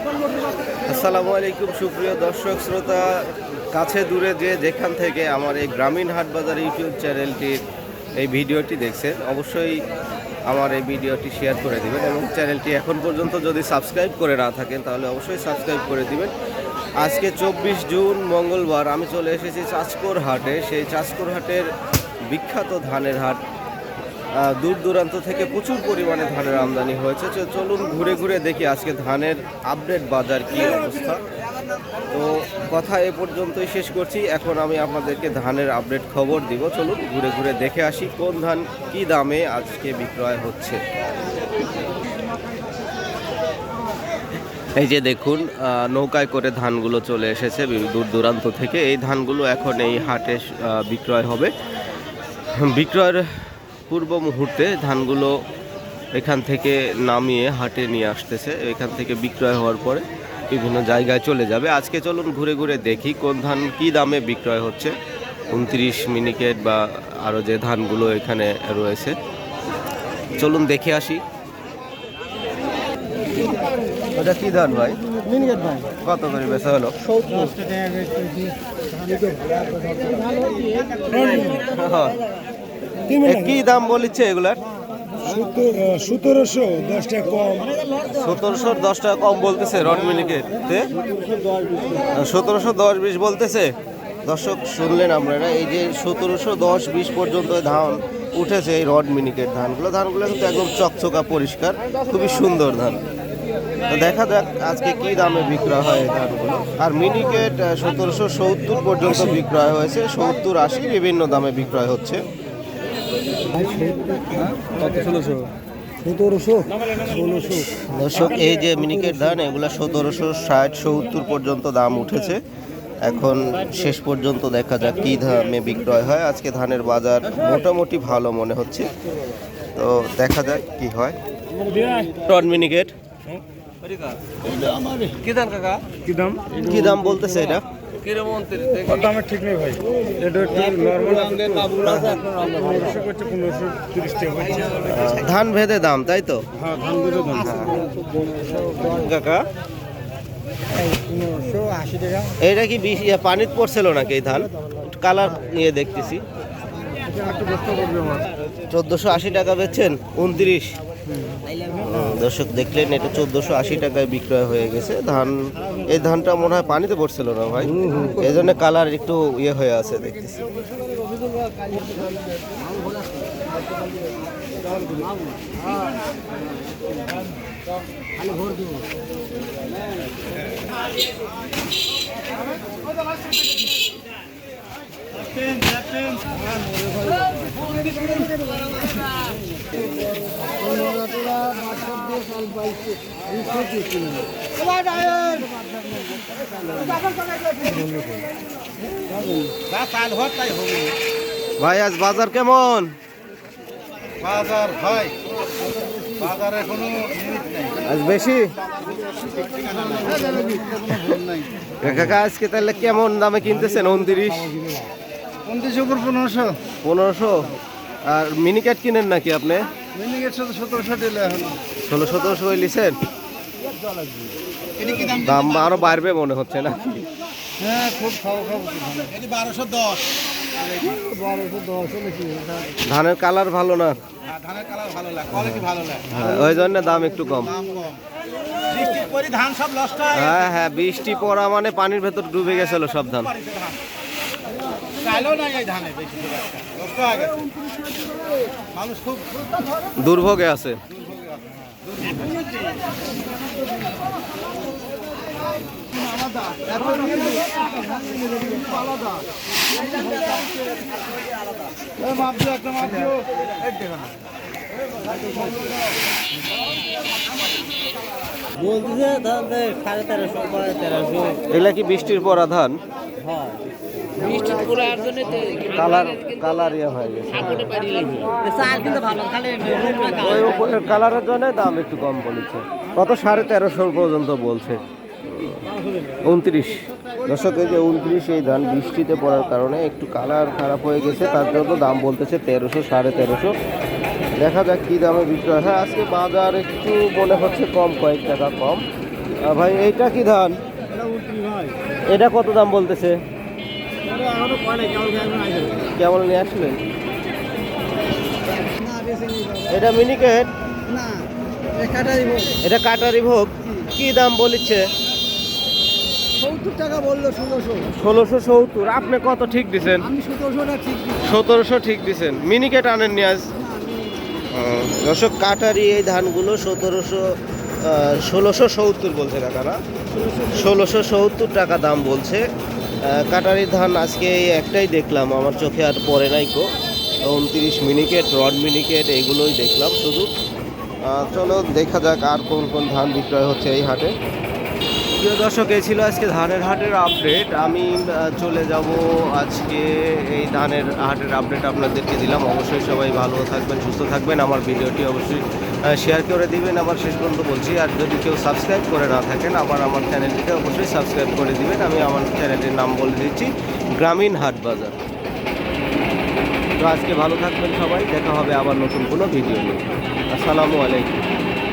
আসসালামু আলাইকুম, সুপ্রিয় দর্শক, শ্রোতা, কাছে দূরে যে যেখান থেকে আমার এই গ্রামীণ হাট বাজার ইউটিউব চ্যানেলটির এই ভিডিওটি দেখছেন, অবশ্যই আমার এই ভিডিওটি শেয়ার করে দিবেন এবং চ্যানেলটি এখন পর্যন্ত যদি সাবস্ক্রাইব করে না থাকেন, তাহলে অবশ্যই সাবস্ক্রাইব করে দিবেন। আজকে চব্বিশ জুন, মঙ্গলবার, আমি চলে এসেছি চাঁচকোর হাটে। সেই চাঁচকোর হাটের বিখ্যাত ধানের হাট দূর দূরান্ত থেকে প্রচুর পরিমাণে ধানের আমদানি হয়েছে। চলুন ঘুরে ঘুরে দেখি আজকে ধানের আপডেট বাজার কি অবস্থা। তো কথা এ পর্যন্তই শেষ করছি। এখন আমি আপনাদেরকে ধানের আপডেট খবর দিব। চলুন ঘুরে ঘুরে দেখে আসি কোন ধান কি দামে আজকে বিক্রয় হচ্ছে। এই যে দেখুন নৌকায় করে ধানগুলো চলে এসেছে দূর দূরান্ত থেকে। এই ধানগুলো এখন এই হাটে বিক্রয় হবে। বিক্রয়ের পূর্ব মুহূর্তে ধানগুলো এখান থেকে নামিয়ে হাটে নিয়ে আসতেছে। এখান থেকে বিক্রয় হওয়ার পরে বিভিন্ন জায়গায় চলে যাবে। আজকে চলুন ঘুরে ঘুরে দেখি কোন ধান কি দামে বিক্রয় হচ্ছে। উনত্রিশ মিনিকেট বা আরও যে ধানগুলো এখানে রয়েছে। চলুন দেখে আসি। ওটা কি ধান ভাই? ভাই। কত করে বেচা হলো? কি দাম বলিচ্ছে এগুলার? সতেরোশো দশটা কম। সতেরোশো দশ টাকা কম বলতেছে রড মিনিকেটে সতেরোশো দশ বিশ বলতেছে? দর্শক শুনলেন আপনারা এই যে সতেরোশো দশ বিশ পর্যন্ত ধান উঠেছে এই রড মিনিকেট ধানগুলো। ধানগুলো কিন্তু একদম চকচকা পরিষ্কার খুবই সুন্দর ধান। তো দেখা যাক আজকে কি দামে বিক্রয় হয় ধানগুলো। আর মিনিকেট সতেরোশো সত্তর পর্যন্ত বিক্রয় হয়েছে সত্তর আশি বিভিন্ন দামে বিক্রয় হচ্ছে। সতেরোশো ষোলোশো দর্শক এই যে মিনিকেট ধান এগুলো সতেরোশো ষাট সত্তর পর্যন্ত দাম উঠেছে। এখন শেষ পর্যন্ত দেখা যাক কী দামে বিক্রয় হয়। আজকে ধানের বাজার মোটামুটি ভালো মনে হচ্ছে। তো দেখা যাক কি হয়। টন মিনিকেট। কি দাম কাকা? কি দাম কি দাম বলতেছে এটা? দামের ঠিক নেই ভাই। এটা একটু নর্মাল করছে পনেরোশো তিরিশ টাকা ধান ভেদে দাম তাই তো? হ্যাঁ ধান দুটো দাম। কাকা? এইটা কি বিশ পানিত পড়ছিল নাকি এই ধান? কালার নিয়ে দেখতেছি। এটা একটু বস্তা করবে আমার। চোদ্দোশো আশি টাকা বেচছেন উনত্রিশ। দর্শক দেখলেন, এটা চোদ্দোশো আশি টাকায় বিক্রয় হয়ে গেছে। ধান, এই ধানটা মনে হয় পানিতে পড়ছিল না ভাই? এই জন্য কালার একটু ইয়ে হয়ে আছে দেখতেছি। ভাই আজ বাজার কেমন? বাজার ভাই বাজার এখনও আজ বেশি? কাকা আজকে তাহলে কেমন দামে কিনতেছেন উনত্রিশ? পঞ্চাশের উপর পনেরোশো। পনেরোশো। আর মিনিকেট কিনেন নাকি আপনি? সতেরোশো লিছেন দাম আরও বাড়বে মনে হচ্ছে না? হ্যাঁ খুব খাব বারোশো দশ। ধানের কালার ভালো না? লাগে হ্যাঁ, ওই জন্য দাম একটু কম। দাম কম। বৃষ্টির পরে ধান সব নষ্ট হয় হ্যাঁ হ্যাঁ বৃষ্টি পড়া মানে পানির ভেতর ডুবে গেছিল সব ধান। দুর্ভোগে আছে। এগুলা কি বৃষ্টির পরা ধান হয়। কালার কালার ইয়ে হয়ে গেছে। চাল কিন্তু ভালো খালি ওই উপরের কালারের জন্য দাম একটু কম বলেছে। কত? সাড়ে তেরোশো পর্যন্ত বলছে। উনত্রিশ। দর্শক এই যে উনত্রিশ এই ধান বৃষ্টিতে পড়ার কারণে একটু কালার খারাপ হয়ে গেছে তার জন্য দাম বলতেছে তেরোশো সাড়ে তেরোশো। দেখা যাক কী দামে বিক্রয় হয়। আজকে বাজার একটু মনে হচ্ছে কম কয়েক টাকা কম। ভাই এইটা কি ধান? এটা কত দাম বলতেছে? কেমন নিয়ে আসলেন? এটা মিনিকেট? না এটা কাটারি ভোগ কি দাম বলিচ্ছে সত্তর টাকা বলল ষোলোশো। সত্তর। আপনি কত ঠিক দিছেন? সতেরোশো ঠিক দিছেন। মিনিকেট আনেননি আজ? দর্শক কাটারি এই ধানগুলো সতেরোশো ষোলোশো সত্তর বলছে কাকারা ষোলোশো সত্তর টাকা দাম বলছে। কাটারি ধান আজকে এই একটাই দেখলাম, আমার চোখে আর পড়ে নাই কো উনত্রিশ মিনিকেট, রড মিনিকেট, এগুলোই দেখলাম শুধু। চলো দেখা যাক আর কোন কোন ধান বিক্রয় হচ্ছে এই হাটে। প্রিয় দর্শক, এই ছিল আজকে ধানের হাটের আপডেট আমি চলে যাব আজকে এই ধানের হাটের আপডেট আপনাদেরকে দিলাম। অবশ্যই সবাই ভালো থাকবেন, সুস্থ থাকবেন। আমার ভিডিওটি অবশ্যই শেয়ার করে দিবেন, আবার শেষ পর্যন্ত বলছি। আর যদি কেউ সাবস্ক্রাইব করে না থাকেন, আবার আমার চ্যানেলটিকে অবশ্যই সাবস্ক্রাইব করে দিবেন। আমি আমার চ্যানেলটির নাম বলে দিচ্ছি, গ্রামীণ হাট বাজার। তো আজকে ভালো থাকবেন সবাই, দেখা হবে আবার নতুন কোনো ভিডিও নিয়ে। আসসালামু আলাইকুম।